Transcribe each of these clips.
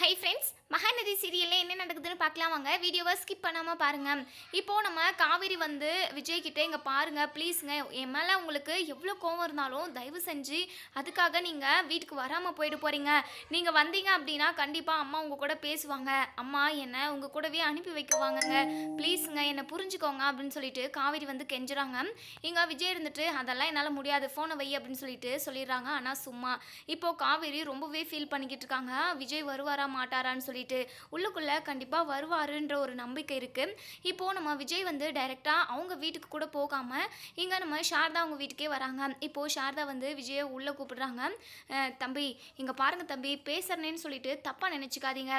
Hi friends Mahanadi சீரியலில் என்ன நடக்குதுன்னு பார்க்கலாம் வாங்க. வீடியோவை ஸ்கிப் பண்ணாமல் பாருங்கள் இப்போது நம்ம காவேரி வந்து விஜய் கிட்டே இங்கே பாருங்கள் ப்ளீஸுங்க என் மேலே உங்களுக்கு எவ்வளோ கோவம் இருந்தாலும் தயவு செஞ்சு அதுக்காக நீங்கள் வீட்டுக்கு வராமல் போயிட்டு போகிறீங்க நீங்கள் வந்தீங்க அப்படின்னா கண்டிப்பாக அம்மா உங்கள் கூட பேசுவாங்க. அம்மா என்னை உங்கள் கூடவே அனுப்பி வைக்குவாங்கங்க. ப்ளீஸுங்க என்னை புரிஞ்சுக்கோங்க அப்படின்னு சொல்லிட்டு காவேரி வந்து கெஞ்சுறாங்க. இங்கே விஜய் இருந்துட்டு அதெல்லாம் என்னால் முடியாது. ஃபோனை வை அப்படின்னு சொல்லிட்டு சொல்லிடுறாங்க. ஆனால் சும்மா. இப்போது காவேரி ரொம்பவே ஃபீல் பண்ணிக்கிட்டு இருக்காங்க. விஜய் வருவாரா மாட்டாரான்னு சொல்லிட்டு உள்ளுக்குள்ளே கண்டிப்பாக வருவாருன்ற ஒரு நம்பிக்கை இருக்குது இப்போது நம்ம விஜய் வந்து டைரெக்டாக அவங்க வீட்டுக்கு கூட போகாமல் இங்கே நம்ம சாரதா அவங்க வீட்டுக்கே வராங்க. இப்போது சாரதா வந்து விஜயை உள்ளே கூப்பிடுறாங்க. தம்பி இங்கே பாருங்க தம்பி பேசுறேன்னு சொல்லிட்டு தப்பாக நினச்சிக்காதீங்க.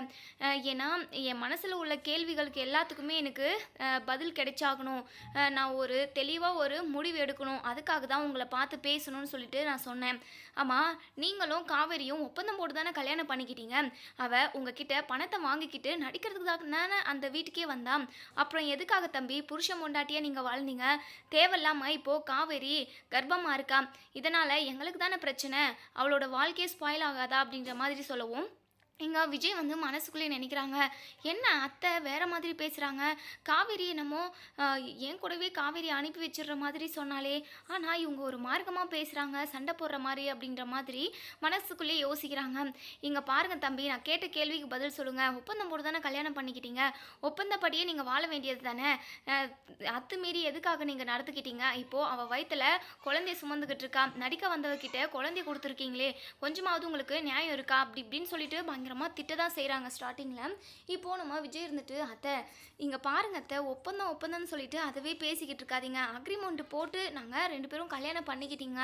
ஏன்னா என் மனசில் உள்ள கேள்விகளுக்கு எல்லாத்துக்குமே எனக்கு பதில் கிடைச்சாகணும். நான் ஒரு தெளிவாக ஒரு முடிவு எடுக்கணும். அதுக்காக தான் உங்களை பார்த்து பேசணும்னு சொல்லிட்டு நான் சொன்னேன். ஆமாம் நீங்களும் காவேரியும் ஒப்பந்தம் போட்டு தானே கல்யாணம் பண்ணிக்கிட்டீங்க. அவ உங்ககிட்ட பணத்தை வாங்கிக்கிட்டு நடிக்கிறதுக்கு தானே அந்த வீட்டுக்கே வந்தான். அப்புறம் எதுக்காக தம்பி? புருஷன் பொண்டாட்டியா நீங்கள் வாழ்ந்தீங்க? தேவையில்லாமல் இப்போது காவேரி கர்ப்பமாக இருக்கா? இதனால் எங்களுக்கு தானே பிரச்சனை? அவளோட வாழ்க்கையே ஸ்பாயில் ஆகாதா அப்படின்ற மாதிரி சொல்லவும் இங்கே விஜய் வந்து மனசுக்குள்ளே நினைக்கிறாங்க என்ன அத்தை வேறு மாதிரி பேசுகிறாங்க காவேரி என்னமோ என் கூடவே காவேரி அனுப்பி வச்சிடுற மாதிரி சொன்னாலே ஆனால் இவங்க ஒரு மார்க்கமாக பேசுகிறாங்க சண்டை போடுற மாதிரி அப்படின்ற மாதிரி மனசுக்குள்ளே யோசிக்கிறாங்க. இங்கே பாருங்க தம்பி நான் கேட்ட கேள்விக்கு பதில் சொல்லுங்கள் ஒப்பந்தம் போட்டு தானே கல்யாணம் பண்ணிக்கிட்டீங்க? ஒப்பந்தப்படியே நீங்கள் வாழ வேண்டியது தானே? அத்துமீறி எதுக்காக நீங்கள் நடத்துக்கிட்டீங்க இப்போது அவள் வயித்துல குழந்தைய சுமந்துக்கிட்டு இருக்கா. நடிக்க வந்தவகிட்ட குழந்தைய கொடுத்துருக்கீங்களே கொஞ்சமாவது உங்களுக்கு நியாயம் இருக்கா? அப்படி இப்படின்னு சொல்லிட்டு பயங்கரமாக திட்ட தான் செய்கிறாங்க ஸ்டார்டிங்கில் இப்போது நம்ம விஜய் இருந்துட்டு அத்தை இங்கே பாருங்க அத்தை ஒப்பந்தம் ஒப்பந்தம்னு சொல்லிட்டு அதவே பேசிக்கிட்டு இருக்காதீங்க. அக்ரிமெண்ட் போட்டு நாங்கள் ரெண்டு பேரும் கல்யாணம் பண்ணிக்கிட்டீங்க.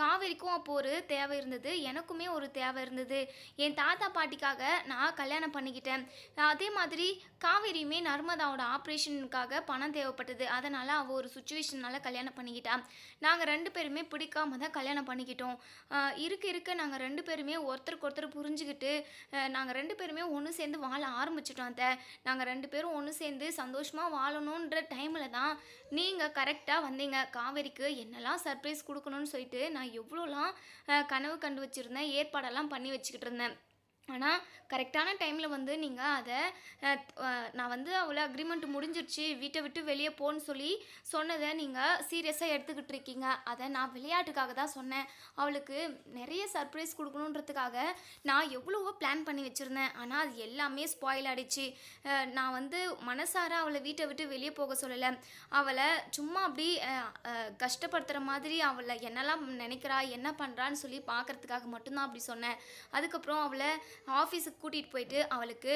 காவேரிக்கும் அப்போ ஒரு தேவை இருந்தது. எனக்குமே ஒரு தேவை இருந்தது. என் தாத்தா பாட்டிக்காக நான் கல்யாணம் பண்ணிக்கிட்டேன். அதே மாதிரி காவேரியுமே நர்மதாவோட ஆப்ரேஷனுக்காக பணம் தேவைப்பட்டது. அதனால் அவள் ஒரு சுச்சுவேஷனால் கல்யாணம் பண்ணிக்கிட்டா. நாங்கள் ரெண்டு பேருமே பிடிக்காம தான் கல்யாணம் பண்ணிக்கிட்டோம். இருக்க இருக்க. நாங்கள் ரெண்டு பேருமே ஒருத்தருக்கு ஒருத்தர் புரிஞ்சுக்கிட்டு நாங்கள் ரெண்டு பேருமே ஒன்று சேர்ந்து வாழ ஆரம்பிச்சிட்டோம் அத்தை. நாங்கள் ரெண்டு பேரும் ஒன்று சேர்ந்து சந்தோஷமாக வாழணுன்ற டைமில் தான் நீங்கள் கரெக்டாக வந்தீங்க. காவேரிக்கு என்னெல்லாம் சர்ப்ரைஸ் கொடுக்கணும்னு சொல்லிட்டு நான் எவ்வளோலாம் கனவு கண்டு வச்சுருந்தேன் ஏற்பாடெல்லாம் பண்ணி வச்சுக்கிட்டு இருந்தேன். ஆனால் கரெக்டான டைமில் வந்து நீங்கள் அதை நான் வந்து அவளை அக்ரிமெண்ட் முடிஞ்சிருச்சு வீட்டை விட்டு வெளியே போன்னு சொல்லி சொன்னதை நீங்கள் சீரியஸாக எடுத்துக்கிட்டு இருக்கீங்க. அதை நான் விளையாட்டுக்காக தான் சொன்னேன். அவளுக்கு நிறைய சர்ப்ரைஸ் கொடுக்கணுன்றதுக்காக நான் எவ்வளவோ பிளான் பண்ணி வச்சுருந்தேன். ஆனால் அது எல்லாமே ஸ்பாயில் ஆயிடுச்சு. நான் வந்து மனசார அவளை வீட்டை விட்டு வெளியே போக சொல்லலை. அவளை சும்மா அப்படி கஷ்டப்படுத்துகிற மாதிரி அவளை என்னெல்லாம் நினைக்கிறா என்ன பண்ணுறான்னு சொல்லி பார்க்கறதுக்காக மட்டும்தான் அப்படி சொன்னேன். அதுக்கப்புறம் அவளை ஆஃபீஸுக்கு கூட்டிகிட்டு போயிட்டு அவளுக்கு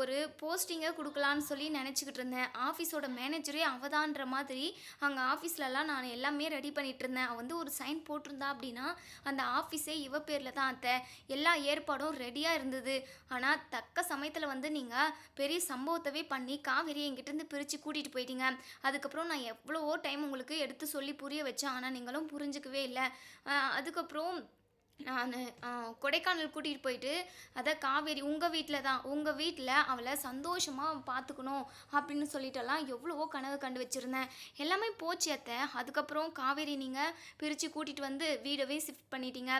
ஒரு போஸ்டிங்கை கொடுக்கலான்னு சொல்லி நினச்சிக்கிட்டு இருந்தேன். ஆஃபீஸோட மேனேஜரே அவதான்ற மாதிரி அங்கே ஆஃபீஸ்லலாம் நான் எல்லாமே ரெடி பண்ணிகிட்டு இருந்தேன். அவள் வந்து ஒரு சைன் போட்டிருந்தா அப்படின்னா அந்த ஆஃபீஸே இவ பேரில் தான் அத்தை. எல்லா ஏற்பாடும் ரெடியாக இருந்தது. ஆனால் தக்க சமயத்தில் வந்து நீங்கள் பெரிய சம்பவத்தவே பண்ணி காவேரி என்கிட்டேருந்து பிரித்து கூட்டிகிட்டு போயிட்டீங்க. அதுக்கப்புறம் நான் எவ்வளவோ டைம் உங்களுக்கு எடுத்து சொல்லி புரிய வச்சேன். ஆனால் நீங்களும் புரிஞ்சுக்கவே இல்லை. அதுக்கப்புறம் நான் கொடைக்கானல் கூட்டிகிட்டு போயிட்டு அதை காவேரி உங்கள் வீட்டில் தான் உங்கள் வீட்டில் அவளை சந்தோஷமாக பார்த்துக்கணும் அப்படின்னு சொல்லிட்டெல்லாம் எவ்வளவோ கனவு கண்டு வச்சுருந்தேன். எல்லாமே போச்சு அத்தை. அதுக்கப்புறம் காவேரி நீங்கள் பிரித்து கூட்டிகிட்டு வந்து வீடவே ஷிஃப்ட் பண்ணிட்டீங்க.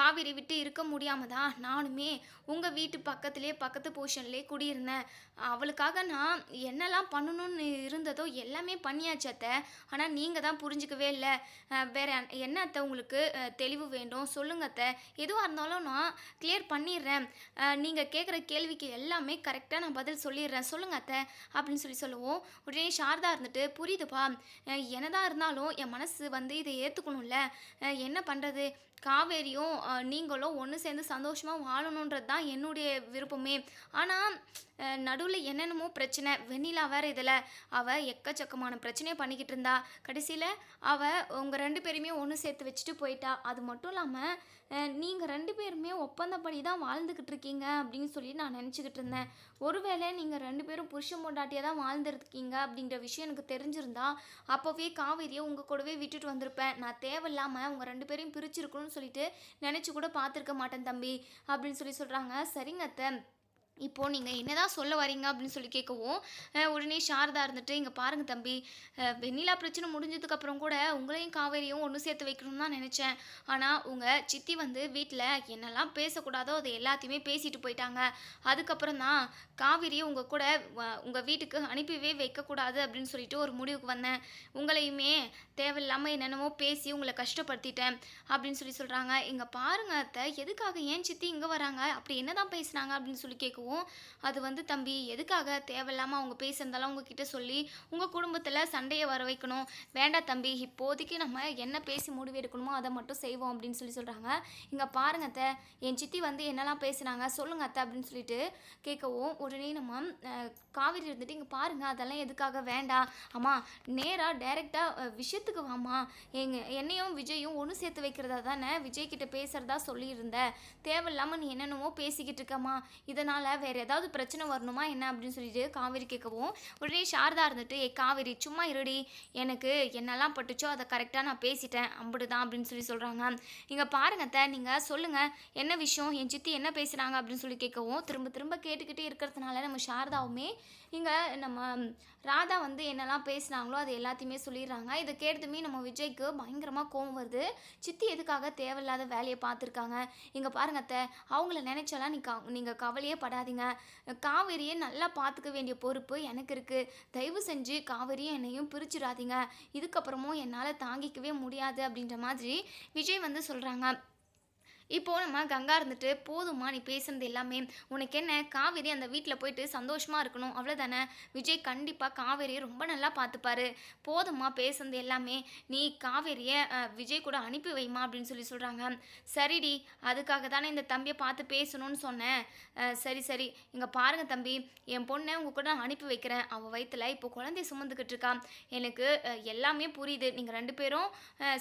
காவேரி விட்டு இருக்க முடியாமல் தான் நானுமே உங்கள் வீட்டு பக்கத்துலேயே பக்கத்து போர்ஷன்லேயே குடியிருந்தேன். அவளுக்காக நான் என்னெல்லாம் பண்ணணும்னு இருந்ததோ எல்லாமே பண்ணியாச்சு அத்தை. ஆனால் நீங்கள் தான் புரிஞ்சுக்கவே இல்லை. வேறு என்ன அத்தை உங்களுக்கு தெளிவு வேண்டும்? சொல்லுங்க அத்தை. எதுவாக இருந்தாலும் நான் கிளியர் பண்ணிடுறேன். நீங்கள் கேட்குற கேள்விக்கு எல்லாமே கரெக்டாக நான் பதில் சொல்லிடுறேன். சொல்லுங்க அத்தை. அப்படின்னு சொல்லி சொல்லுவோம். உடனே சாரதா இருந்துட்டு புரியுதுப்பா. என்னதான் இருந்தாலும் என் மனசு வந்து இதை ஏற்றுக்கணும்ல என்ன பண்ணுறது காவேரியும் நீங்களும் ஒன்று சேர்ந்து சந்தோஷமாக வாழணுன்றது தான் என்னுடைய விருப்பமே. ஆனால் நடுவில் என்னென்னமோ பிரச்சனை. வெண்ணிலா வேறு இதில். அவள் எக்கச்சக்கமான பிரச்சனையை பண்ணிக்கிட்டு இருந்தா. கடைசியில் அவள் உங்கள் ரெண்டு பேருமே ஒன்று சேர்த்து வச்சுட்டு போயிட்டா. அது மட்டும் இல்லாமல் நீங்கள் ரெண்டு பேருமே ஒப்பந்தப்படி தான் வாழ்ந்துக்கிட்டு இருக்கீங்க அப்படின்னு சொல்லி நான் நினச்சிக்கிட்டு இருந்தேன். ஒருவேளை நீங்கள் ரெண்டு பேரும் புருஷன் பொண்டாட்டியாக தான் வாழ்ந்துருக்கீங்க அப்படின்ற விஷயம் எனக்கு தெரிஞ்சிருந்தா அப்போவே காவேரியை உங்கள் கூடவே விட்டுட்டு வந்திருப்பேன். நான் தேவையில்லாமல் உங்கள் ரெண்டு பேரையும் பிரிச்சிருக்கணும்னு சொல்லிட்டு நினச்சி கூட பார்த்துருக்க மாட்டேன் தம்பி அப்படின்னு சொல்லி சொல்கிறாங்க சரிங்க அத்தை. இப்போது நீங்கள் என்னதான் சொல்ல வரீங்க அப்படின்னு சொல்லி கேட்கவும் உடனே சாரதா இருந்துட்டு இங்கே பாருங்க தம்பி வெண்ணிலா பிரச்சனை முடிஞ்சதுக்கப்புறம் கூட உங்களையும் காவேரியும் ஒன்று சேர்த்து வைக்கணும்னு தான் நினச்சேன். ஆனால் உங்கள் சித்தி வந்து வீட்டில் என்னெல்லாம் பேசக்கூடாதோ அதை எல்லாத்தையுமே பேசிட்டு போயிட்டாங்க. அதுக்கப்புறம் தான் காவேரியை உங்கள் கூட உங்கள் வீட்டுக்கு அனுப்பிவே வைக்கக்கூடாது அப்படின்னு சொல்லிட்டு ஒரு முடிவுக்கு வந்தேன். உங்களையுமே தேவையில்லாமல் என்னென்னமோ பேசி உங்களை கஷ்டப்படுத்திட்டேன் அப்படின்னு சொல்லி சொல்கிறாங்க இங்கே பாருங்க அத்தை எதுக்காக ஏன் சித்தி இங்கே வராங்க? அப்படி என்ன தான் பேசுனாங்க அப்படின்னு சொல்லி கேட்கவும் அது வந்து தம்பி எதுக்காக தேவையில்லாமல் அவங்க பேசுறதெல்லாம் உங்ககிட்ட சொல்லி உங்கள் குடும்பத்தில் சண்டையை வர வைக்கணும். வேண்டாம் தம்பி இப்போதைக்கு நம்ம என்ன பேசி முடிவு எடுக்கணுமோ அதை மட்டும் செய்வோம் அப்படின்னு சொல்லி சொல்கிறாங்க இங்கே பாருங்க அத்தை. என் சித்தி வந்து என்னெல்லாம் பேசுனாங்க சொல்லுங்க அத்தை அப்படின்னு சொல்லிட்டு கேட்கவும் உடனே நம்ம காவிரி காவேரி இருந்துட்டு இங்கே பாருங்க அதெல்லாம் எதுக்காக? வேண்டாம். அம்மா நேராக டைரெக்டாக விஷயத்துக்கு வாம்மா. எங்க என்னையும் விஜயும் ஒன்று சேர்த்து வைக்கிறதா தானே? விஜய் கிட்ட பேசுகிறதா சொல்லியிருந்த. தேவையில்லாமல் நீ என்னென்னமோ பேசிக்கிட்டு இருக்கம்மா. இதனால் வேறு ஏதாவது பிரச்சனை வரணுமா என்ன அப்படின்னு சொல்லிட்டு காவேரி கேட்கவும் உடனே சாரதா இருந்துட்டு ஏ காவேரி சும்மா இருடி. எனக்கு என்னெல்லாம் பட்டுச்சோ அதை கரெக்டாக நான் பேசிட்டேன். அம்பிடுதான் அப்படின்னு சொல்லி சொல்கிறாங்க நீங்கள் பாருங்க அத்தை நீங்கள் சொல்லுங்கள் என்ன விஷயம்? என் சித்தி என்ன பேசுகிறாங்க அப்படின்னு சொல்லி கேட்கவும் திரும்ப திரும்ப கேட்டுக்கிட்டே இருக்கிறதுனால நம்ம சாரதாவுமே இங்கே நம்ம ராதா வந்து என்னெல்லாம் பேசினாங்களோ அது எல்லாத்தையுமே சொல்லிடுறாங்க. இதை கேட்டதுமே நம்ம விஜய்க்கு பயங்கரமாக கோவம் வருது. சித்தி எதுக்காக தேவையில்லாத வேலையை பார்த்துருக்காங்க? இங்கே பாருங்க அத்தை அவங்கள நினைச்சாலாம் நீ கா நீங்கள் கவலையே படாதீங்க. காவேரியை நல்லா பார்த்துக்க வேண்டிய பொறுப்பு எனக்கு இருக்குது தயவு செஞ்சு காவேரியும் என்னையும் பிரிச்சிடாதீங்க. இதுக்கப்புறமும் என்னால் தாங்கிக்கவே முடியாது அப்படின்ற மாதிரி விஜய் வந்து சொல்கிறாங்க இப்போ நம்ம கங்கா இருந்துட்டு போதுமா நீ பேசுனது எல்லாமே. உனக்கு என்ன? காவேரி அந்த வீட்டில் போயிட்டு சந்தோஷமா இருக்கணும். அவ்வளோதானே விஜய் கண்டிப்பாக காவேரியை ரொம்ப நல்லா பார்த்துப்பாரு. போதுமா பேசுனது எல்லாமே. நீ காவேரியை விஜய் கூட அனுப்பி வைமா அப்படின்னு சொல்லி சொல்கிறாங்க சரிடி அதுக்காக தானே இந்த தம்பியை பார்த்து பேசணும்னு சொன்னேன். சரி சரி. இங்கே பாருங்க தம்பி. என் பொண்ணை உங்கள் கூட நான் அனுப்பி வைக்கிறேன். அவள் வயிற்றுல இப்போ குழந்தைய சுமந்துக்கிட்டு இருக்கா. எனக்கு எல்லாமே புரியுது. நீங்கள் ரெண்டு பேரும்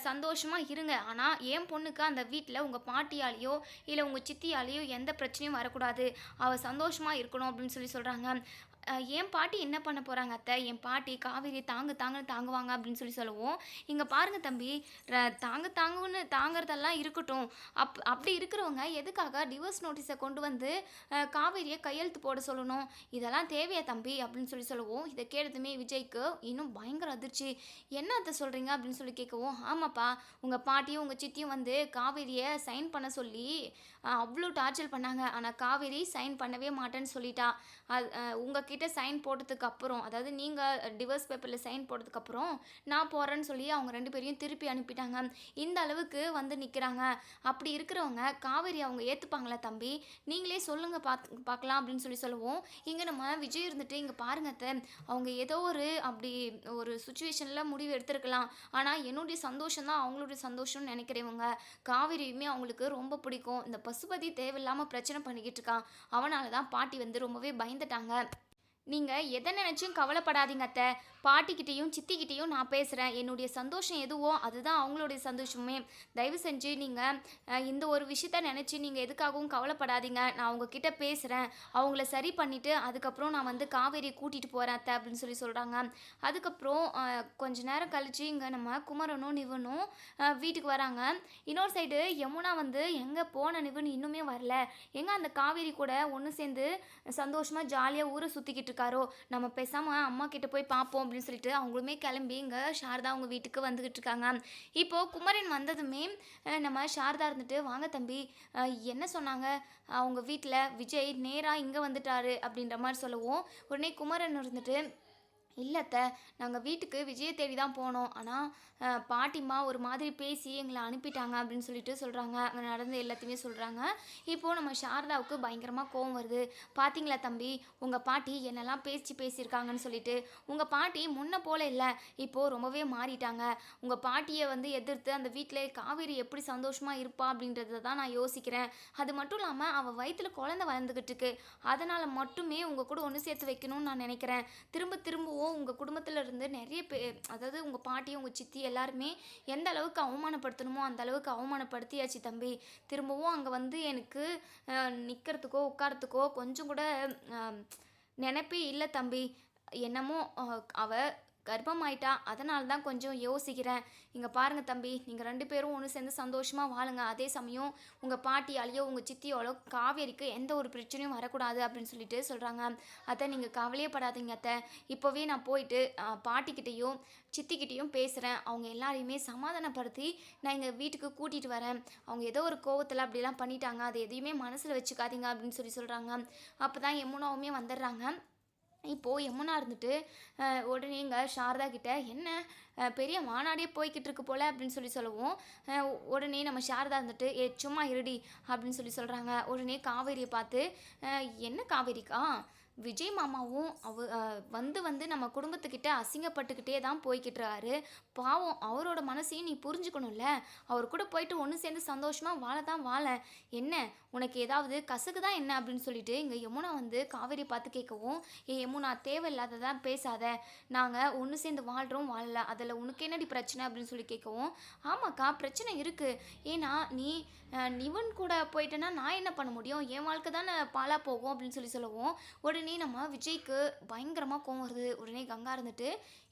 சந்தோஷமாக இருங்க. ஆனால் என் பொண்ணுக்கு அந்த வீட்டில் உங்கள் பாட்டி பாட்டியாலேயோ இல்லை உங்கள் சித்தியாலேயோ எந்த பிரச்சனையும் வரக்கூடாது. அவள் சந்தோஷமா இருக்கணும் அப்படின்னு சொல்லி சொல்கிறாங்க என் பாட்டி என்ன பண்ண போகிறாங்க அத்தை? என் பாட்டி காவேரி தாங்க தாங்கன்னு தாங்குவாங்க அப்படின்னு சொல்லி சொல்லுவோம். இங்கே பாருங்கள் தம்பி ர- தாங்க தாங்குன்னு தாங்குறதெல்லாம் இருக்கட்டும். அப் அப்படி இருக்கிறவங்க எதுக்காக டிவோர்ஸ் நோட்டீஸை கொண்டு வந்து காவேரியை கையெழுத்து போட சொல்லணும்? இதெல்லாம் தேவையா தம்பி? அப்படின்னு சொல்லி சொல்லுவோம். இதை கேட்டதுமே விஜய்க்கு இன்னும் பயங்கர அதிர்ச்சி. என்ன அத்தை சொல்கிறீங்க அப்படின்னு சொல்லி கேட்கவும் ஆமாப்பா உங்கள் பாட்டியும் உங்கள் சித்தியும் வந்து காவேரியை சைன் பண்ண சொல்லி அவ்வளோ டார்ச்சர் பண்ணாங்க. ஆனால் காவேரி சைன் பண்ணவே மாட்டேன்னு சொல்லிட்டா. அது உங்ககிட்ட சைன் போட்டதுக்கு அப்புறம் அதாவது நீங்கள் டிவர்ஸ் பேப்பரில் சைன் போட்டதுக்கு அப்புறம் நான் போகிறேன்னு சொல்லி அவங்க ரெண்டு பேரையும் திருப்பி அனுப்பிட்டாங்க. இந்த அளவுக்கு வந்து நிற்கிறாங்க அப்படி இருக்கிறவங்க காவேரி அவங்க ஏற்றுப்பாங்களா தம்பி? நீங்களே சொல்லுங்கள் பார்த்து பார்க்கலாம் அப்படின்னு சொல்லி சொல்லுவோம். இங்கே நம்ம விஜய் இருந்துட்டு இங்கே பாருங்க அவங்க ஏதோ ஒரு அப்படி ஒரு சுச்சுவேஷனில் முடிவு எடுத்திருக்கலாம். ஆனால் என்னுடைய சந்தோஷம் தான் அவங்களுடைய சந்தோஷம்னு நினைக்கிறவங்க காவேரியுமே அவங்களுக்கு ரொம்ப பிடிக்கும். இந்த பசுபதி தேவையில்லாமல் பிரச்சனை பண்ணிக்கிட்டு இருக்கான் அவனால தான் பாட்டி வந்து ரொம்பவே பயந்துட்டாங்க நீங்கள் எதை நினச்சும் கவலைப்படாதீங்க அத்தை. பாட்டிக்கிட்டேயும் சித்திக்கிட்டேயும் நான் பேசுகிறேன் என்னுடைய சந்தோஷம் எதுவோ அதுதான் அவங்களுடைய சந்தோஷமே. தயவு செஞ்சு நீங்கள் இந்த ஒரு விஷயத்த நினச்சி நீங்கள் எதுக்காகவும் கவலைப்படாதீங்க. நான் உங்ககிட்ட பேசுகிறேன் அவங்கள சரி பண்ணிவிட்டு அதுக்கப்புறம் நான் வந்து காவேரியை கூட்டிகிட்டு போகிறேன் அத்தை அப்படின்னு சொல்லி சொல்கிறாங்க அதுக்கப்புறம் கொஞ்ச நேரம் கழிச்சு இங்கே நம்ம குமரனும் நிவனும் வீட்டுக்கு வராங்க. இன்னொரு சைடு யமுனா வந்து எங்கே போன நிவன் இன்னுமே வரல. எங்கே அந்த காவேரி கூட ஒன்று சேர்ந்து சந்தோஷமாக ஜாலியாக ஊரை சுற்றிக்கிட்டு இருக்காரோ? நம்ம பேசாமல் அம்மா கிட்ட போய் பார்ப்போம் அப்படின்னு சொல்லிட்டு அவங்களுமே கிளம்பி இங்கே சாரதா அவங்க வீட்டுக்கு வந்துக்கிட்டு இருக்காங்க. இப்போது குமரன் வந்ததுமே நம்ம சாரதா இருந்துட்டு வாங்க தம்பி என்ன சொன்னாங்க? அவங்க வீட்டில் விஜய் நேராக இங்கே வந்துட்டாரு. அப்படின்ற மாதிரி சொல்லவும் உடனே குமரன் இருந்துட்டு இல்லைத்த நாங்கள் வீட்டுக்கு விஜயை தேடி தான் போனோம். ஆனால் பாட்டிம்மா ஒரு மாதிரி பேசி எங்களை அனுப்பிட்டாங்க அப்படின்னு சொல்லிட்டு சொல்கிறாங்க அங்கே நடந்த எல்லாத்தையுமே சொல்கிறாங்க இப்போது நம்ம சாரதாவுக்கு பயங்கரமாக கோவம் வருது. பார்த்தீங்களா தம்பி உங்கள் பாட்டி என்னெல்லாம் பேசி பேசியிருக்காங்கன்னு சொல்லிட்டு. உங்கள் பாட்டி முன்ன போல இல்லை இப்போது ரொம்பவே மாறிட்டாங்க. உங்கள் பாட்டியை வந்து எதிர்த்து அந்த வீட்டில் காவேரி எப்படி சந்தோஷமாக இருப்பா அப்படின்றத தான் நான் யோசிக்கிறேன். அது மட்டும் இல்லாமல் அவள் வயிற்றில் குழந்தை வளர்ந்துக்கிட்டு இருக்கு. அதனால் மட்டுமே உங்கள் கூட ஒன்று சேர்த்து வைக்கணும்னு நான் நினைக்கிறேன். திரும்ப திரும்பவும் அப்போது உங்கள் குடும்பத்தில் இருந்து நிறைய பே அதாவது உங்கள் பாட்டி உங்கள் சித்தி எல்லாருமே எந்த அளவுக்கு அவமானப்படுத்தணுமோ அந்த அளவுக்கு அவமானப்படுத்தியாச்சு தம்பி. திரும்பவும் அங்கே வந்து எனக்கு நிற்கிறதுக்கோ உட்காரத்துக்கோ கொஞ்சம் கூட நினைப்பே இல்லை தம்பி. என்னமோ அவ கர்ப்பமாயிட்டா அதனால தான் கொஞ்சம் யோசிக்கிறேன். இங்கே பாருங்கள் தம்பி நீங்கள் ரெண்டு பேரும் ஒன்று சேர்ந்து சந்தோஷமாக வாழுங்க. அதே சமயம் உங்கள் பாட்டியாலேயோ உங்கள் சித்தியாலோ காவேரிக்கு எந்த ஒரு பிரச்சனையும் வரக்கூடாது அப்படின்னு சொல்லிட்டு சொல்கிறாங்க அத்தை நீங்கள் கவலையே படாதீங்க அத்தை. இப்போவே நான் போயிட்டு பாட்டிக்கிட்டேயும் சித்திக்கிட்டேயும் பேசுகிறேன் அவங்க எல்லாரையுமே சமாதானப்படுத்தி நான் எங்கள் வீட்டுக்கு கூட்டிகிட்டு வரேன். அவங்க ஏதோ ஒரு கோவத்தில் அப்படிலாம் பண்ணிட்டாங்க. அதை எதையுமே மனசில் வச்சுக்காதீங்க அப்படின்னு சொல்லி சொல்கிறாங்க அப்போ தான் யமுனாவுமே வந்துடுறாங்க. இப்போது யமுனா இருந்துட்டு உடனே எங்கள் சாரதா கிட்ட என்ன? பெரிய மாநாடே போய்கிட்டு இருக்கு போல் அப்படின்னு சொல்லி சொல்லவும் உடனே நம்ம சாரதா இருந்துட்டு ஏ சும்மா இருடி அப்படின்னு சொல்லி சொல்கிறாங்க உடனே காவேரியை பார்த்து என்ன காவேரிக்கா? விஜய் மாமாவும் அவ வந்து வந்து நம்ம குடும்பத்துக்கிட்ட அசிங்கப்பட்டுக்கிட்டே தான் போய்கிட்டுறாரு இருக்காரு. பாவம் அவரோட மனசையும் நீ புரிஞ்சுக்கணும்ல? அவர் கூட போயிட்டு ஒன்று சேர்ந்து சந்தோஷமாக வாழ தான் வாழ என்ன? உனக்கு ஏதாவது கசக்கு தான் என்ன? அப்படின்னு சொல்லிட்டு இங்கே யமுனா வந்து காவேரி பார்த்து கேட்கவும் ஏ யமுனா தேவையில்லாததான் பேசாத. நாங்கள் ஒன்று சேர்ந்து வாழ்கிறோம் வாழல. அதில் உனக்கு என்னடி பிரச்சனை? அப்படின்னு சொல்லி கேட்கவும் ஆமாக்கா பிரச்சனை இருக்குது ஏன்னா நீ நிவன் கூட போயிட்டேன்னா நான் என்ன பண்ண முடியும்? என் வாழ்க்கை தானே பாலாக போகும்? அப்படின்னு சொல்லி சொல்லவும் உடனே நம்ம விஜய்க்கு பயங்கரமாக கோவம் வருது. உடனே கங்கா இருந்துட்டு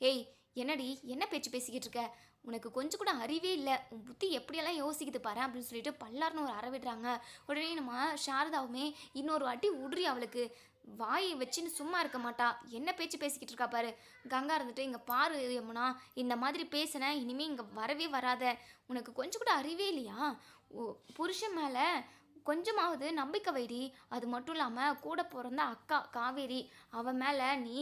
ஏய் என்னடி என்ன பேச்சு பேசிக்கிட்டு இருக்க உனக்கு கொஞ்சம் கூட அறிவே இல்லை. உன் புத்தி எப்படியெல்லாம் யோசிக்குது பாரு அப்படின்னு சொல்லிட்டு பல்லார்னு ஒரு அறவிடுறாங்க உடனே நம்ம சாரதாவுமே இன்னொரு வாட்டி உடுறி அவளுக்கு. வாயை வச்சுன்னு சும்மா இருக்க மாட்டா. என்ன பேச்சு பேசிக்கிட்டு இருக்கா பாரு? கங்கா இருந்துட்டு இங்கே பாரு யமுனா இந்த மாதிரி பேசினேன் இனிமேல் இங்கே வரவே வராத. உனக்கு கொஞ்சம் கூட அறிவே இல்லையா? ஓ புருஷன் மேலே கொஞ்சமாவது நம்பிக்கை வைடி. அது மட்டும் இல்லாமல் கூட பிறந்த அக்கா காவேரி அவன் மேலே நீ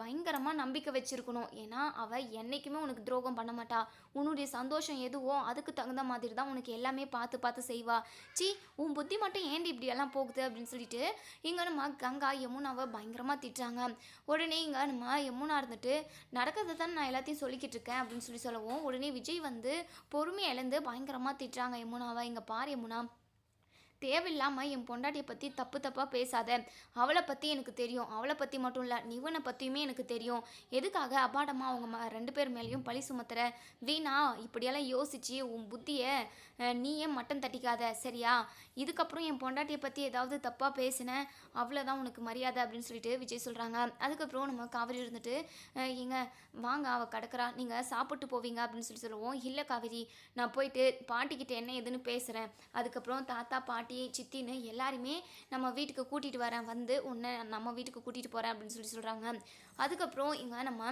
பயங்கரமாக நம்பிக்கை வச்சுருக்கணும். ஏன்னா அவள் என்றைக்குமே உனக்கு துரோகம் பண்ண மாட்டா. உன்னுடைய சந்தோஷம் எதுவோ அதுக்கு தகுந்த மாதிரி தான் உனக்கு எல்லாமே பார்த்து பார்த்து செய்வா. சி உன் புத்தி மட்டும் ஏண்டி இப்படியெல்லாம் போகுது அப்படின்னு சொல்லிட்டு இங்கே நம்ம கங்கா யமுனாவை பயங்கரமாக திட்டுறாங்க. உடனே இங்கே நம்ம யமுனா இருந்துட்டு நடக்கிறத தான் நான் எல்லாத்தையும் சொல்லிக்கிட்டு இருக்கேன் அப்படின்னு சொல்லி சொல்லவும் உடனே விஜய் வந்து பொறுமையை இழந்து பயங்கரமாக திட்டுறாங்க யமுனாவை. இங்கே பாரு யமுனா. தேவையில்லாமல் என் பொண்டாட்டியை பற்றி தப்பு தப்பாக பேசாத. அவளை பற்றி எனக்கு தெரியும். அவளை பற்றி மட்டும் இல்லை நிவனை பற்றியுமே எனக்கு தெரியும். எதுக்காக அபாடமாக அவங்க ரெண்டு பேர் மேலேயும் பழி சுமத்துற? வீணா இப்படியெல்லாம் யோசிச்சு உன் புத்தியை நீயே மட்டம் தட்டிக்காத? சரியா? இதுக்கப்புறம் என் பொண்டாட்டியை பற்றி ஏதாவது தப்பாக பேசினேன் அவ்வளோதான் உனக்கு மரியாதை அப்படின்னு சொல்லிட்டு விஜய் சொல்கிறாங்க அதுக்கப்புறம் நம்ம காவேரி இருந்துட்டு அஹ், வாங்க அவள் கிடக்கிறா. நீங்கள் சாப்பிட்டு போவீங்க அப்படின்னு சொல்லி சொல்லுவோம். இல்லை காவேரி நான் போயிட்டு பாட்டிக்கிட்ட என்ன ஏதுன்னு பேசுகிறேன் அதுக்கப்புறம் தாத்தா பாட்டி பாட்டி சித்தின்னு எல்லாருமே நம்ம வீட்டுக்கு கூட்டிகிட்டு வரேன் வந்து உன்னை நம்ம வீட்டுக்கு கூட்டிகிட்டு போகிறேன் அப்படின்னு சொல்லி சொல்கிறாங்க அதுக்கப்புறம் இங்கே நம்ம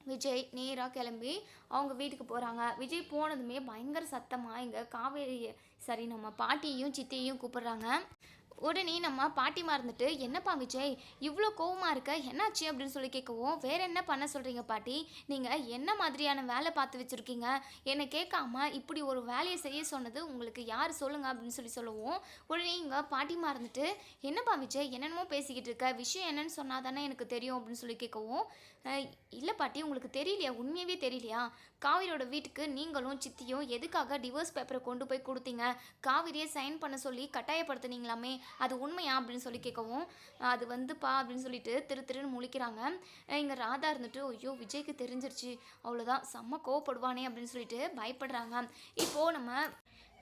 விஜய் நேராக கிளம்பி அவங்க வீட்டுக்கு போகிறாங்க விஜய் போனதுமே பயங்கர சத்தமாக இங்கே காவேரி சரி நம்ம பாட்டியையும் சித்தியையும் கூப்பிட்றாங்க. உடனே நம்ம பாட்டி மறந்துட்டு என்னப்பா விஜய் இவ்வளோ கோவமாக இருக்க? என்னாச்சு? அப்படின்னு சொல்லி கேட்கவும் வேற என்ன பண்ண சொல்கிறீங்க பாட்டி? நீங்கள் என்ன மாதிரியான வேலை பார்த்து வச்சுருக்கீங்க? என்னை கேட்காம இப்படி ஒரு வேலையை செய்ய சொன்னது உங்களுக்கு யார் சொல்லுங்க? அப்படின்னு சொல்லி சொல்லுவோம் உடனே இங்கே பாட்டி மறந்துட்டு என்னப்பா விஜய் என்னென்னமோ பேசிக்கிட்டு இருக்க? விஷயம் என்னன்னு சொன்னால் தானே எனக்கு தெரியும்? அப்படின்னு சொல்லி கேட்கவும் இல்லை பாட்டி உங்களுக்கு தெரியலையா? உண்மையாகவே தெரியலையா? காவிரியோட வீட்டுக்கு நீங்களும் சித்தியும் எதுக்காக டிவோர்ஸ் பேப்பரை கொண்டு போய் கொடுத்தீங்க? காவிரியை சைன் பண்ண சொல்லி கட்டாயப்படுத்துனீங்களாமே? அது உண்மையா அப்படின்னு சொல்லி கேட்கவும் அது வந்துப்பா அப்படின்னு சொல்லிட்டு திரு திருன்னு முழிக்கிறாங்க. இங்கே ராதா இருந்துட்டு ஐயோ விஜய்க்கு தெரிஞ்சிருச்சு. அவ்வளோதான் செம்ம கோவப்படுவானே அப்படின்னு சொல்லிட்டு பயப்படுறாங்க. இப்போது நம்ம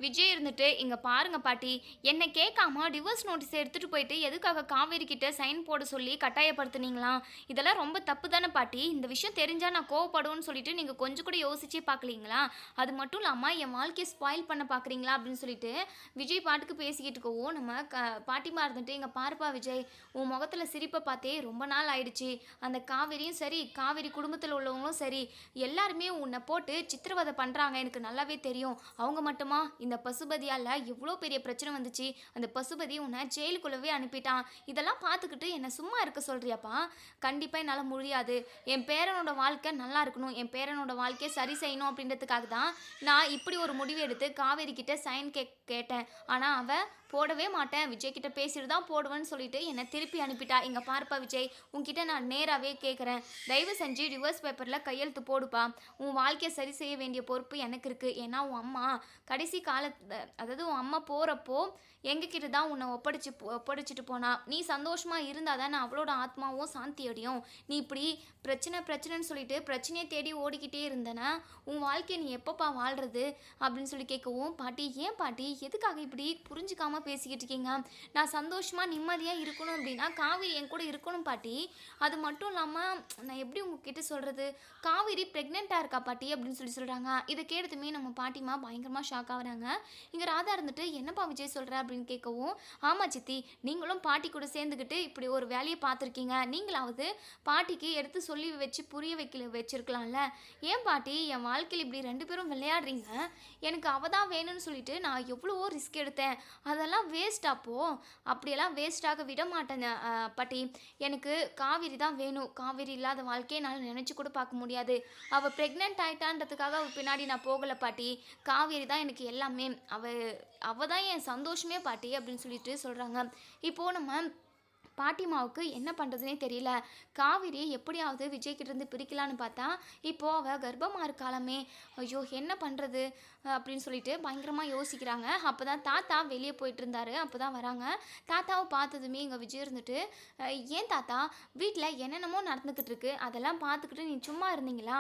விஜய் இருந்துட்டு இங்கே பாருங்க பாட்டி என்னை கேட்காம டிவோர்ஸ் நோட்டீஸ் எடுத்துகிட்டு போயிட்டு எதுக்காக காவேரி கிட்ட சைன் போட சொல்லி கட்டாயப்படுத்துனீங்களா? இதெல்லாம் ரொம்ப தப்பு தானே பாட்டி. இந்த விஷயம் தெரிஞ்சால் நான் கோவப்படுவோன்னு சொல்லிட்டு நீங்கள் கொஞ்சம் கூட யோசிச்சே பார்க்கலீங்களா? அது மட்டும் இல்லாமல் என் வாழ்க்கையை ஸ்பாயில் பண்ண பார்க்குறீங்களா? அப்படின்னு சொல்லிட்டு விஜய் பாட்டுக்கு பேசிக்கிட்டு இருக்கவும் நம்ம க பாட்டிமா இருந்துட்டு இங்கே பாருப்பா விஜய் உன் முகத்தில் சிரிப்பை பார்த்தே ரொம்ப நாள் ஆயிடுச்சு. அந்த காவேரியும் சரி காவேரி குடும்பத்தில் உள்ளவங்களும் சரி எல்லாருமே உன்னை போட்டு சித்திரவதை பண்ணுறாங்க எனக்கு நல்லாவே தெரியும். அவங்க மட்டுமா? இந்த பசுபதியால் எவ்வளோ பெரிய பிரச்சனை வந்துச்சு? அந்த பசுபதி உன்னை ஜெயிலுக்குள்ளவே அனுப்பிட்டான். இதெல்லாம் பார்த்துக்கிட்டு என்னை சும்மா இருக்க சொல்கிறியாப்பா கண்டிப்பாக என்னால் முடியாது. என் பேரனோட வாழ்க்கை நல்லா இருக்கணும். என் பேரனோட வாழ்க்கையை சரி செய்யணும் அப்படின்றதுக்காக தான் நான் இப்படி ஒரு முடிவு எடுத்து காவேரி கிட்ட சைன் கே கேட்டேன். ஆனால் அவள் போடவே மாட்டேன். விஜய் கிட்ட பேசிட்டு தான் போடுவேன்னு சொல்லிட்டு என்னை திருப்பி அனுப்பிட்டா. இங்கே பார்ப்பா விஜய் உன்கிட்ட நான் நேராகவே கேட்குறேன் தயவு செஞ்சு ரிவர்ஸ் பேப்பரில் கையெழுத்து போடுப்பா. உன் வாழ்க்கையை சரி செய்ய வேண்டிய பொறுப்பு எனக்கு இருக்குது ஏன்னா உன் அம்மா கடைசி காலத்து அதாவது உன் அம்மா போகிறப்போ எங்ககிட்ட தான் உன்னை ஒப்படைச்சு ஒப்படைச்சிட்டு போனா. நீ சந்தோஷமாக இருந்தால் தான் அவளோட ஆத்மாவும் சாந்தி அடையும். நீ இப்படி பிரச்சனை பிரச்சனைன்னு சொல்லிட்டு பிரச்சனையை தேடி ஓடிக்கிட்டே இருந்தனா உன் வாழ்க்கையை நீ எப்பப்பா வாழ்கிறது அப்படின்னு சொல்லி கேட்கவும் பாட்டி ஏன் பாட்டி? எதுக்காக இப்படி புரிஞ்சுக்காம பேசிக்கிட்டு இருக்கீங்க. நான் சந்தோஷமாக நிம்மதியாக இருக்கணும் அப்படின்னா காவேரி என் கூட இருக்கணும் பாட்டி. அது மட்டும் இல்லாமல் நான் எப்படி உங்ககிட்ட சொல்கிறது காவேரி ப்ரெக்னெண்ட்டாக இருக்கா பாட்டி அப்படின்னு சொல்லி சொல்கிறாங்க இதை கேட்டதுமே நம்ம பாட்டிமா பயங்கரமாக ஷாக் ஆகுறாங்க. இங்கே ராதா இருந்துட்டு என்னப்பா விஜய் சொல்கிற அப்படின்னு கேட்கவும் ஆமாம் சித்தி நீங்களும் பாட்டி கூட சேர்ந்துக்கிட்டு இப்படி ஒரு வேலையை பார்த்துருக்கீங்க. நீங்களாவது பாட்டிக்கு எடுத்து சொல்லி வச்சு புரிய வைக்கல வச்சிருக்கலாம்ல. ஏன் பாட்டி என் வாழ்க்கையில் இப்படி ரெண்டு பேரும் விளையாடுறீங்க? எனக்கு அவ தான் வேணும்னு சொல்லிட்டு நான் எவ்வளவோ ரிஸ்க் எடுத்தேன். அதை அதெல்லாம் வேஸ்ட் அப்போ அப்படியெல்லாம் வேஸ்டாக விட மாட்டேங்க பாட்டி. எனக்கு காவேரி தான் வேணும். காவேரி இல்லாத வாழ்க்கையை என்னால் நினச்சி கூட பார்க்க முடியாது. அவள் ப்ரெக்னென்ட் ஆயிட்டான்றதுக்காக அவள் பின்னாடி நான் போகலை பாட்டி. காவேரி தான் எனக்கு எல்லாமே. அவள் அவள் தான் என் சந்தோஷமே பாட்டி அப்படின்னு சொல்லிட்டு சொல்கிறாங்க இப்போது நம்ம பாட்டிமாவுக்கு என்ன பண்ணுறதுனே தெரியல. காவிரி எப்படியாவது விஜய்கிட்டேருந்து பிரிக்கலான்னு பார்த்தா இப்போ அவள் கர்ப்பமாக இருக்காளமே. ஐயோ என்ன பண்ணுறது அப்படின்னு சொல்லிட்டு பயங்கரமாக யோசிக்கிறாங்க. அப்போ தான் தாத்தா வெளியே போயிட்டு இருந்தாரு. அப்போ தான் வராங்க. தாத்தாவை பார்த்ததுமே இங்கே விஜய் இருந்துட்டு ஏன் தாத்தா? வீட்டில் என்னென்னமோ நடந்துக்கிட்டு இருக்கு. அதெல்லாம் பார்த்துக்கிட்டு நீ சும்மா இருந்தீங்களா?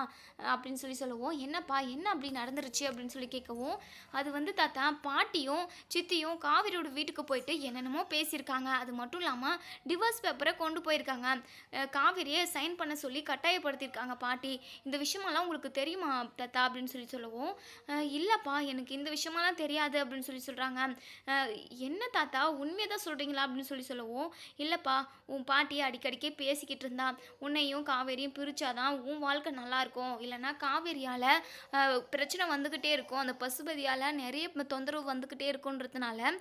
அப்படின்னு சொல்லி சொல்லுவோம். என்னப்பா என்ன அப்படி நடந்துருச்சு? அப்படின்னு சொல்லி கேட்கவும் அது வந்து தாத்தா பாட்டியும் சித்தியும் காவிரியோட வீட்டுக்கு போயிட்டு என்னென்னமோ பேசியிருக்காங்க. அது மட்டும் இல்லாமல் டிவோர்ஸ் பேப்பரை கொண்டு போயிருக்காங்க. காவிரியை சைன் பண்ண சொல்லி கட்டாயப்படுத்தியிருக்காங்க பாட்டி. இந்த விஷயமெல்லாம் உங்களுக்கு தெரியுமா தாத்தா அப்படின்னு சொல்லி சொல்லவும். இல்லைப்பா எனக்கு இந்த விஷயமெல்லாம் தெரியாது அப்படின்னு சொல்லி சொல்கிறாங்க என்ன தாத்தா உண்மையை தான் சொல்கிறீங்களா அப்படின்னு சொல்லி சொல்லவும். இல்லைப்பா உன் பாட்டி அடிக்கடிக்கே பேசிக்கிட்டு இருந்தா. உன்னையும் காவேரியும் பிரித்தாதான் உன் வாழ்க்கை நல்லா இருக்கும். இல்லைன்னா காவேரியால் பிரச்சனை வந்துக்கிட்டே இருக்கும். அந்த பசுபதியால் நிறைய தொந்தரவு வந்துக்கிட்டே இருக்குன்றதுனால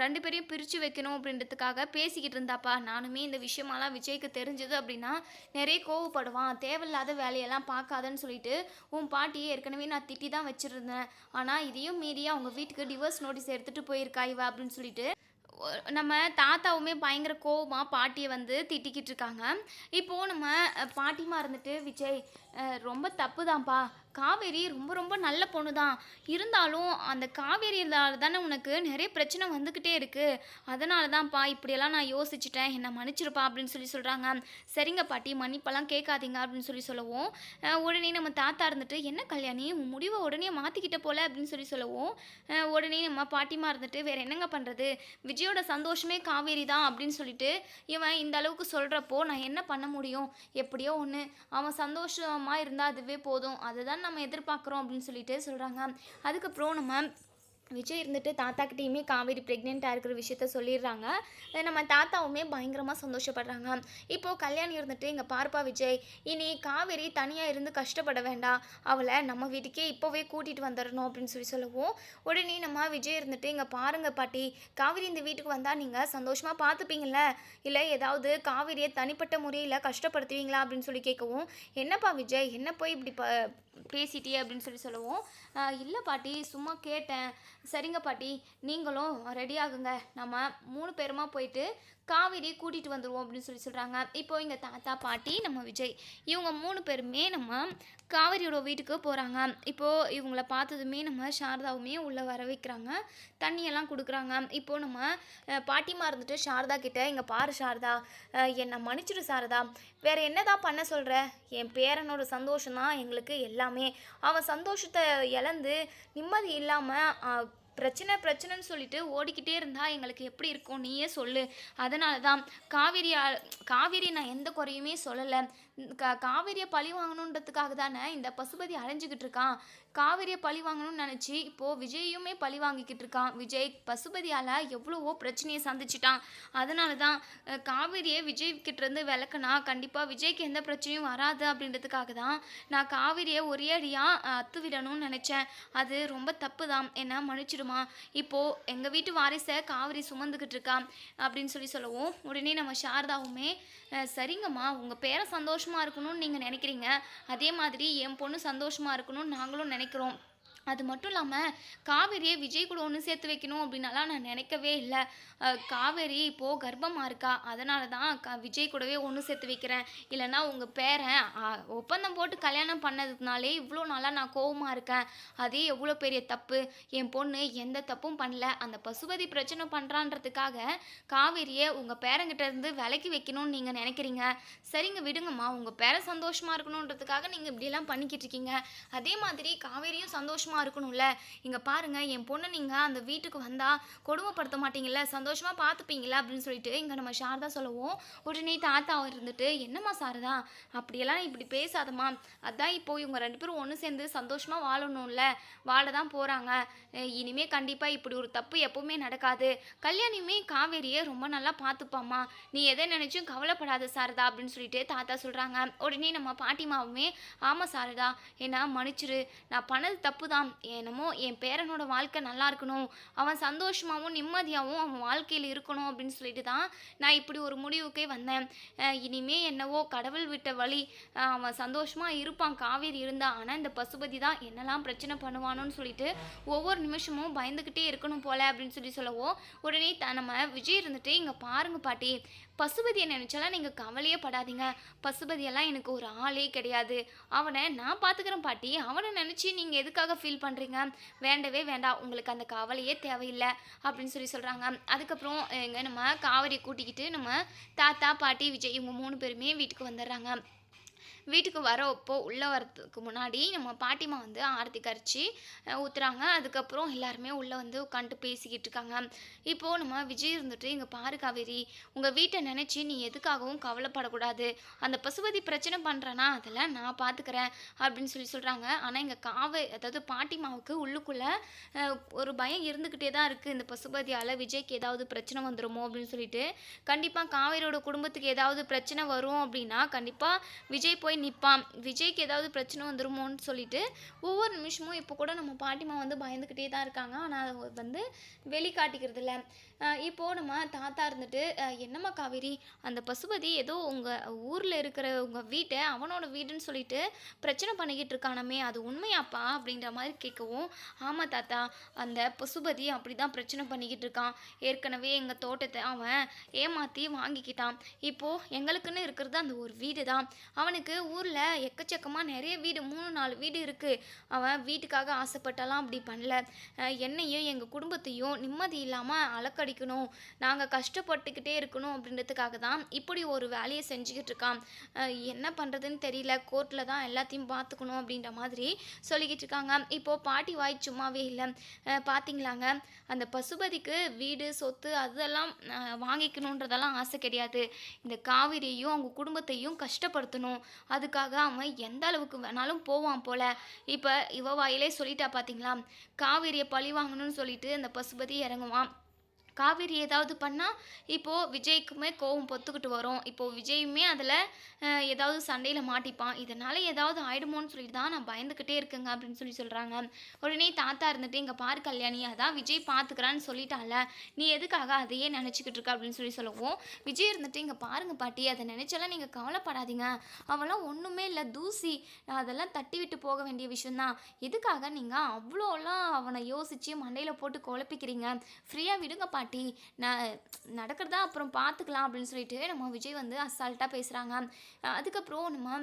ரெண்டு பேரையும் பிரித்து வைக்கணும் அப்படின்றதுக்காக பேசி பேசிக்கிட்டு இருந்தாப்பா. நானுமே இந்த விஷயமெல்லாம் விஜய்க்கு தெரிஞ்சது அப்படின்னா நிறைய கோவப்படுவான். தேவையில்லாத வேலையெல்லாம் பார்க்காதன்னு சொல்லிட்டு உன் பாட்டியை ஏற்கனவே நான் திட்டி தான் வச்சுருந்தேன். ஆனால் இதையும் மீறி அவங்க வீட்டுக்கு டிவோர்ஸ் நோட்டீஸ் எடுத்துகிட்டு போயிருக்கா இவ அப்படின்னு சொல்லிட்டு நம்ம தாத்தாவுமே பயங்கர கோவமாக பாட்டியை வந்து திட்டிக்கிட்டு இருக்காங்க. இப்போது நம்ம பாட்டிமா இருந்துட்டு விஜய் ரொம்ப தப்பு தான்ப்பா காவேரி ரொம்ப ரொம்ப நல்ல பொண்ணு தான் இருந்தாலும் அந்த காவேரி தானே உனக்கு நிறைய பிரச்சனை வந்துக்கிட்டே இருக்குது அதனால தான்ப்பா இப்படியெல்லாம் நான் யோசிச்சுட்டேன். என்னை மன்னிச்சிருப்பா அப்படின்னு சொல்லி சொல்கிறாங்க சரிங்க பாட்டி மன்னிப்பெல்லாம் கேட்காதீங்க அப்படின்னு சொல்லி சொல்லவும் உடனே நம்ம தாத்தா இருந்துட்டு என்ன கல்யாணி உன் முடிவை உடனே மாற்றிக்கிட்ட போல அப்படின்னு சொல்லி சொல்லவும் உடனே நம்ம பாட்டிமா இருந்துட்டு வேற என்னங்க பண்ணுறது விஜயோட சந்தோஷமே காவேரி தான் அப்படின்னு சொல்லிட்டு இவன் இந்த அளவுக்கு சொல்கிறப்போ நான் என்ன பண்ண முடியும்? எப்படியோ ஒன்று அவன் சந்தோஷமாக இருந்தால் அதுவே போதும். அதுதான் நம்ம எதிர்பார்க்குறோம் அப்படின்னு சொல்லிட்டு சொல்கிறாங்க அதுக்கப்புறம் நம்ம விஜய் இருந்துட்டு தாத்தாக்கிட்டேயுமே காவேரி ப்ரெக்னெண்ட்டாக இருக்கிற விஷயத்த சொல்லிடுறாங்க. நம்ம தாத்தாவுமே பயங்கரமாக சந்தோஷப்படுறாங்க. இப்போது கல்யாணி இருந்துட்டு இங்கே பார்ப்பா விஜய் இனி காவேரி தனியாக இருந்து கஷ்டப்பட வேண்டாம். அவளை நம்ம வீட்டுக்கே இப்போவே கூட்டிகிட்டு வந்துடணும் அப்படின்னு சொல்லி சொல்லவும். உடனே நம்ம விஜய் இருந்துட்டு இங்கே பாருங்க பாட்டி காவேரி இந்த வீட்டுக்கு வந்தால் நீங்கள் சந்தோஷமாக பார்த்துப்பீங்கள இல்லை ஏதாவது காவேரியை தனிப்பட்ட முறையில் கஷ்டப்படுத்துவீங்களா அப்படின்னு சொல்லி கேட்கவும் என்னப்பா விஜய் என்ன போய் இப்படி ப பேசிட்டியே அப்படின்னு சொல்லி சொல்லுவோம். இல்லை பாட்டி சும்மா கேட்டேன். சரிங்க பாட்டி நீங்களும் ரெடி ஆகுங்க. நம்ம மூணு பேருமா போயிட்டு காவேரி கூட்டிகிட்டு வந்துடுவோம் அப்படின்னு சொல்லி சொல்கிறாங்க இப்போ எங்கள் தாத்தா பாட்டி நம்ம விஜய் இவங்க மூணு பேருமே நம்ம காவேரியோட வீட்டுக்கு போகிறாங்க இப்போது இவங்கள பார்த்ததுமே நம்ம சாரதாவுமே உள்ளே வர வைக்கிறாங்க. தண்ணியெல்லாம் கொடுக்குறாங்க. இப்போது நம்ம பாட்டிமா இருந்துட்டு சாரதா கிட்ட இங்கே பாரு சாரதா என்னை மன்னிச்சிடு சாரதா. வேறு என்னதான் பண்ண சொல்கிற என் பேரனோட சந்தோஷம் தான் எங்களுக்கு எல்லாமே. அவன் சந்தோஷத்தை இழந்து நிம்மதி இல்லாமல் பிரச்சனை பிரச்சனைன்னு சொல்லிட்டு ஓடிக்கிட்டே இருந்தால் எங்களுக்கு எப்படி இருக்கும்? நீயே சொல்லு. அதனால தான் காவேரி காவேரி நான் எந்த குறையுமே சொல்லலை. கா காவேரியை பழி வாங்கணுன்றதுக்காக தானே இந்த பசுபதி அலைஞ்சிக்கிட்டு இருக்கான். காவேரியை பழி வாங்கணும்னு நினச்சி இப்போது விஜயுமே பழி வாங்கிக்கிட்டு இருக்கான். விஜய் பசுபதியால் எவ்வளவோ பிரச்சனையை சந்திச்சிட்டான். அதனால தான் காவிரியை காவேரியை விஜய் கிட்டேருந்து விளக்குனா கண்டிப்பாக விஜய்க்கு எந்த பிரச்சனையும் வராது அப்படின்றதுக்காக தான் நான் காவேரியை ஒரே அடியாக அத்து விடணும்னு நினச்சேன். அது ரொம்ப தப்பு தான் என்ன மன்னிச்சிடுமா. இப்போது எங்கள் வீட்டு வாரிசை காவேரி சுமந்துக்கிட்டு இருக்கா அப்படின்னு சொல்லி சொல்லவும் உடனே நம்ம சாரதாவுமே சரிங்கம்மா உங்கள் பேரை சந்தோஷம் சந்தோஷமாக இருக்கணும்னு நீங்கள் நினைக்கிறீங்க? அதே மாதிரி என் பொண்ணு சந்தோஷமாக இருக்கணும்னு நாங்களும் நினைக்கிறோம். அது மட்டும் இல்லாமல் காவேரியை விஜய் கூட ஒன்று சேர்த்து வைக்கணும் அப்படின்னலாம் நான் நினைக்கவே இல்லை. காவேரி இப்போது கர்ப்பமாக இருக்கா? அதனால தான் க விஜய் கூடவே ஒன்று சேர்த்து வைக்கிறேன். இல்லைன்னா உங்கள் பேரன் ஒப்பந்தம் போட்டு கல்யாணம் பண்ணதுனாலே இவ்வளோ நாளாக நான் கோவமாக இருக்கேன். அதே எவ்வளோ பெரிய தப்பு. என் பொண்ணு எந்த தப்பும் பண்ணல. அந்த பசுபதி பிரச்சனை பண்ணுறான்றதுக்காக காவேரியை உங்கள் பேரங்கிட்ட இருந்து விலக்கி வைக்கணும்னு நீங்கள் நினைக்கிறீங்க. சரிங்க விடுங்கம்மா. உங்கள் பேரன் சந்தோஷமாக இருக்கணுன்றதுக்காக நீங்கள் இப்படிலாம் பண்ணிக்கிட்டு இருக்கீங்க. அதே மாதிரி காவேரியும் சந்தோஷமாக இருக்கணும்ல? இங்கே பாருங்கள் என் பொண்ணு நீங்கள் அந்த வீட்டுக்கு வந்தால் கொடுமைப்படுத்த மாட்டீங்கல்ல? சந்தோஷமாக பார்த்துப்பீங்களா அப்படின்னு சொல்லிட்டு இங்கே நம்ம சாரதா சொல்லவும் உடனே தாத்தா இருந்துட்டு என்னம்மா சாரதா? அப்படியெல்லாம் இப்படி பேசாதம்மா. அதான் இப்போ இவங்க ரெண்டு பேரும் ஒன்று சேர்ந்து சந்தோஷமாக வாழணும்ல? வாழ தான் போகிறாங்க இனிமே கண்டிப்பாக இப்படி ஒரு தப்பு எப்போவுமே நடக்காது. கல்யாணியுமே காவேரியை ரொம்ப நல்லா பார்த்துப்பாம்மா நீ எதை நினச்சும் கவலைப்படாத சாரதா அப்படின்னு சொல்லிட்டு தாத்தா சொல்கிறாங்க உடனே நம்ம பாட்டிமாவுமே ஆமாம் சாரதா என்ன மன்னிச்சிரு. நான் பண்ணது தப்பு தான் என்னமோ என் பேரனோட வாழ்க்கை நல்லா இருக்கணும். அவன் சந்தோஷமாகவும் நிம்மதியாகவும் அவன் வாழ்க்கையில் இருக்கணும் அப்படின்னு சொல்லிட்டு தான் நான் இப்படி ஒரு முடிவுக்கே வந்தேன். இனிமே என்னவோ கடவுள் விட்ட வழி அவன் சந்தோஷமாக இருப்பான் காவேரி இருந்தா. ஆனால் இந்த பசுபதி தான் என்னெல்லாம் பிரச்சனை பண்ணுவானோன்னு சொல்லிட்டு ஒவ்வொரு நிமிஷமும் பயந்துக்கிட்டே இருக்கணும் போல அப்படின்னு சொல்லி சொல்லவோ உடனே த நம்ம விஜய் இருந்துட்டு இங்கே பாருங்க பாட்டி பசுபதியை நினச்சாலாம் நீங்கள் கவலையே படாதீங்க. பசுபதியெல்லாம் எனக்கு ஒரு ஆளே கிடையாது. அவனை நான் பார்த்துக்கிறேன் பாட்டி. அவனை நினச்சி நீங்கள் எதுக்காக ஃபீல் பண்ணுறீங்க வேண்டவே வேண்டாம். உங்களுக்கு அந்த கவலையே தேவையில்லை அப்படின்னு சொல்லி சொல்கிறாங்க அதுக்கப்புறம் எங்க நம்ம காவேரி கூட்டிக்கிட்டு நம்ம தாத்தா பாட்டி விஜய் இவங்க மூணு பேருமே வீட்டுக்கு வந்துடுறாங்க. வீட்டுக்கு வரப்போ உள்ளே வரதுக்கு முன்னாடி நம்ம பாட்டிமா வந்து ஆரத்தி கரைச்சி ஊற்றுறாங்க அதுக்கப்புறம் எல்லாருமே உள்ளே வந்து உட்காந்துட்டு பேசிக்கிட்டு இருக்காங்க. இப்போது நம்ம விஜய் இருந்துட்டு இங்கே பாரு காவேரி உங்கள் வீட்டை நினச்சி நீ எதுக்காகவும் கவலைப்படக்கூடாது. அந்த பசுபதி பிரச்சனை பண்ணுறனா அதெல்லாம் நான் பார்த்துக்கிறேன் அப்படின்னு சொல்லி சொல்கிறாங்க ஆனால் இங்கே காவே அதாவது பாட்டிமாவுக்கு உள்ளுக்குள்ளே ஒரு பயம் இருந்துக்கிட்டே தான் இருக்குது இந்த பசுபதியால் விஜய்க்கு ஏதாவது பிரச்சனை வந்துடுமோ அப்படின்னு சொல்லிட்டு கண்டிப்பாக காவேரியோட குடும்பத்துக்கு ஏதாவது பிரச்சனை வரும் அப்படின்னா கண்டிப்பாக விஜய் போய் நிற்பான் விஜய்க்கு ஏதாவது பிரச்சனை வந்துருமோன்னு சொல்லிட்டு ஒவ்வொரு நிமிஷமும் இப்போ கூட நம்ம பாட்டிமா வந்து பயந்துக்கிட்டே தான் இருக்காங்க. ஆனால் அதை வந்து வெளிக்காட்டிக்கிறது இல்லை இப்போது நம்ம தாத்தா இருந்துட்டு என்னம்மா காவேரி அந்த பசுபதி ஏதோ உங்கள் ஊரில் இருக்கிற உங்கள் வீட்டை அவனோட வீடுன்னு சொல்லிட்டு பிரச்சனை பண்ணிக்கிட்டு இருக்கானமே அது உண்மையாப்பா? அப்படின்ற மாதிரி கேட்கவும் ஆமாம் தாத்தா அந்த பசுபதி அப்படி தான் பிரச்சனை பண்ணிக்கிட்டு இருக்கான். ஏற்கனவே எங்கள் தோட்டத்தை அவன் ஏமாற்றி வாங்கிக்கிட்டான். இப்போது எங்களுக்குன்னு இருக்கிறது அந்த ஒரு வீடு தான் அவனுக்கு ஊரில் எக்கச்சக்கமாக நிறைய வீடு மூணு நாலு வீடு இருக்குது அவன் வீட்டுக்காக ஆசைப்பட்டாலாம் அப்படி பண்ணல. என்னையும் எங்கள் குடும்பத்தையும் நிம்மதி இல்லாமல் அலக்கடிக்கணும். நாங்கள் கஷ்டப்பட்டுக்கிட்டே இருக்கணும் அப்படின்றதுக்காக தான் இப்படி ஒரு வேலையை செஞ்சுக்கிட்டு இருக்கான். என்ன பண்ணுறதுன்னு தெரியல. கோர்ட்டில் தான் எல்லாத்தையும் பார்த்துக்கணும் அப்படின்ற மாதிரி சொல்லிக்கிட்டு இருக்காங்க. இப்போது பாட்டி வாய் சும்மாவே இல்லை. பார்த்தீங்களாங்க அந்த பசுபதிக்கு வீடு சொத்து அதெல்லாம் வாங்கிக்கணுன்றதெல்லாம் ஆசை கிடையாது. இந்த காவிரியையும் அவங்க குடும்பத்தையும் கஷ்டப்படுத்தணும். அதுக்காக அவன் எந்த அளவுக்கு வேணாலும் போவான் போல. இப்போ இவ வாயிலே சொல்லிட்டா பார்த்தீங்களா காவிரியை பழி வாங்கணும்னு சொல்லிட்டு அந்த பசுபதி இறங்குவான். காவேரி ஏதாவது பண்ணால் இப்போது விஜய்க்குமே கோவம் பொத்துக்கிட்டு வரும். இப்போது விஜயுமே அதில் ஏதாவது சண்டையில் மாட்டிப்பான். இதனால் ஏதாவது ஆயிடுமோன்னு சொல்லிட்டு தான் நான் பயந்துக்கிட்டே இருக்குங்க அப்படின்னு சொல்லி சொல்கிறாங்க உடனே தாத்தா இருந்துட்டு இங்கே பாரு கல்யாணி அதான் விஜய் பார்த்துக்கிறான்னு சொல்லிட்டால நீ எதுக்காக அதையே நினச்சிக்கிட்டு இருக்க? அப்படின்னு சொல்லி சொல்லவும் விஜய் இருந்துட்டு இங்கே பாருங்க பாட்டி அதை நினச்சாலாம் நீங்கள் கவலைப்படாதீங்க. அவன்லாம் ஒன்றுமே இல்லை தூசி. அதெல்லாம் தட்டி விட்டு போக வேண்டிய விஷயந்தான் எதுக்காக நீங்கள் அவ்வளோலாம் அவனை யோசித்து மண்டையில் போட்டு குழப்பிக்கிறீங்க? ஃப்ரீயாக விடுங்க பாட்டி. நான் நடக்கிறதா அப்புறம் பார்த்துக்கலாம் அப்படின்னு சொல்லிட்டு நம்ம விஜய் வந்து அசால்ட்டாக பேசுகிறாங்க அதுக்கப்புறம் நம்ம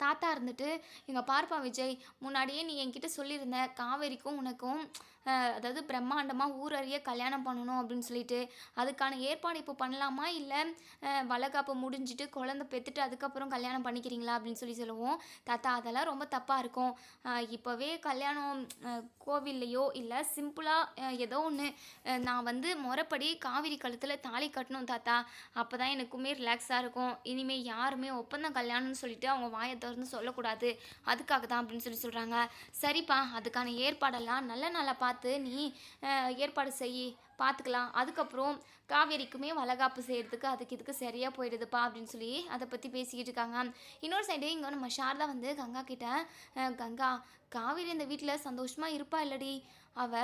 தாத்தா இருந்துட்டு எங்கள் பார்ப்பா விஜய் முன்னாடியே நீ என்கிட்ட சொல்லியிருந்த காவேரிக்கும் உனக்கும் அதாவது பிரம்மாண்டமாக ஊரறிய கல்யாணம் பண்ணணும் அப்படின்னு சொல்லிட்டு அதுக்கான ஏற்பாடு இப்போ பண்ணலாமா? இல்லை வளகாப்பு முடிஞ்சிட்டு குழந்தை பெற்றுட்டு அதுக்கப்புறம் கல்யாணம் பண்ணிக்கிறீங்களா? அப்படின்னு சொல்லி சொல்லுவோம். தாத்தா அதெல்லாம் ரொம்ப தப்பாக இருக்கும். இப்போவே கல்யாணம் கோவில்லையோ இல்லை சிம்பிளாக ஏதோ ஒன்று நான் வந்து முறைப்படி காவிரி கழுத்தில் தாலி கட்டணும் தாத்தா. அப்போ தான் எனக்குமே ரிலாக்ஸாக இருக்கும். இனிமேல் யாருமே ஒப்பந்தம் கல்யாணம்னு சொல்லிட்டு அவங்க வாயை திறந்து சொல்லக்கூடாது. அதுக்காக தான் அப்படின்னு சொல்லி சொல்கிறாங்க சரிப்பா அதுக்கான ஏற்பாடெல்லாம் நல்ல நல்லா பார்த்து பார்த்து நீ ஏற்பாடு செய் பார்த்துக்கலாம் அதுக்கப்புறம் காவேரிக்குமே வளகாப்பு செய்கிறதுக்கு அதுக்கு இதுக்கு சரியாக போயிடுதுப்பா அப்படின்னு சொல்லி அதை பற்றி பேசிக்கிட்டு இருக்காங்க. இன்னொரு சைடு இங்கே நம்ம சாரதா வந்து கங்கா கிட்ட கங்கா காவேரி இந்த வீட்டில் சந்தோஷமாக இருப்பா இல்லடி? அவ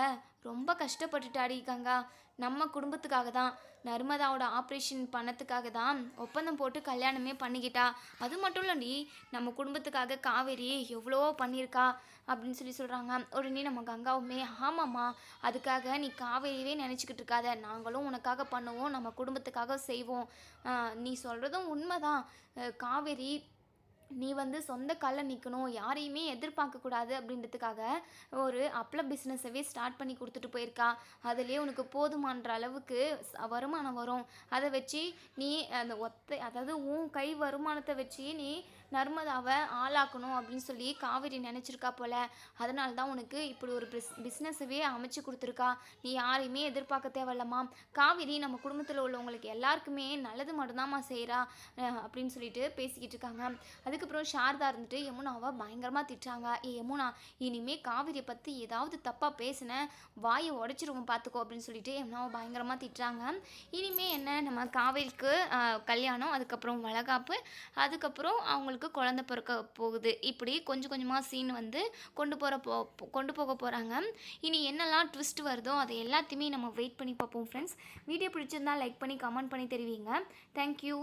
ரொம்ப கஷ்டப்பட்டுட்டாடி கங்கா. நம்ம குடும்பத்துக்காக தான். நர்மதாவோட ஆப்ரேஷன் பண்ணத்துக்காக தான் ஒப்பந்தம் போட்டு கல்யாணமே பண்ணிக்கிட்டா. அது மட்டும் இல்லைடி நம்ம குடும்பத்துக்காக காவேரி எவ்வளவோ பண்ணியிருக்கா அப்படின்னு சொல்லி சொல்கிறாங்க உடனே நம்ம கங்காவுமே ஆமாம்மா அதுக்காக நீ காவேரியவே நினச்சிக்கிட்டு இருக்காத. நாங்களும் உனக்காக பண்ணுவோம் நம்ம குடும்பத்துக்காக செய்வோம். நீ சொல்கிறதும் உண்மைதான். காவேரி நீ வந்து சொந்த காலில் நிற்கணும் யாரையுமே எதிர்பார்க்கக்கூடாது அப்படின்றதுக்காக ஒரு அப்பள பிஸ்னஸவே ஸ்டார்ட் பண்ணி கொடுத்துட்டு போயிருக்கா. அதுலேயே உனக்கு போதுமான்ற அளவுக்கு வருமானம் வரும். அதை வச்சு நீ அந்த ஒத்த அதாவது உன் கை வருமானத்தை வச்சு நீ நர்மதாவை ஆளாக்கணும் அப்படின்னு சொல்லி காவேரி நினச்சிருக்கா போல. அதனால தான் உனக்கு இப்படி ஒரு பிஸ் பிஸ்னஸவே அமைச்சு கொடுத்துருக்கா. நீ யாரையுமே எதிர்பார்க்க தேவையில்லம்மா. காவேரி நம்ம குடும்பத்தில் உள்ளவங்களுக்கு எல்லாருக்குமே நல்லது மட்டும்தாம்மா செய்கிறா அப்படின்னு சொல்லிட்டு பேசிக்கிட்டு இருக்காங்க. அதுக்கப்புறம் சாரதா இருந்துட்டு யமுனாவை பயங்கரமாக திட்டுறாங்க. ஏ யமுனா இனிமேல் காவிரியை பற்றி ஏதாவது தப்பாக பேசின வாயை உடச்சிருவோம் பார்த்துக்கோ அப்படின்னு சொல்லிட்டு யமுனாவை பயங்கரமாக திட்டுறாங்க. இனிமேல் என்ன நம்ம காவேரிக்கு கல்யாணம் அதுக்கப்புறம் வளகாப்பு அதுக்கப்புறம் அவங்களுக்கு குழந்த பிறக்க போகுது. இப்படி கொஞ்சம் கொஞ்சமாக சீன் வந்து கொண்டு போகிற போ கொண்டு போக போகிறாங்க இனி என்னெல்லாம் ட்விஸ்ட் வருதோ அதை எல்லாத்தையுமே நம்ம வெயிட் பண்ணி பார்ப்போம் ஃப்ரெண்ட்ஸ் வீடியோ பிடிச்சிருந்தா லைக் பண்ணி கமெண்ட் பண்ணி தெரிவிங்க. Thank you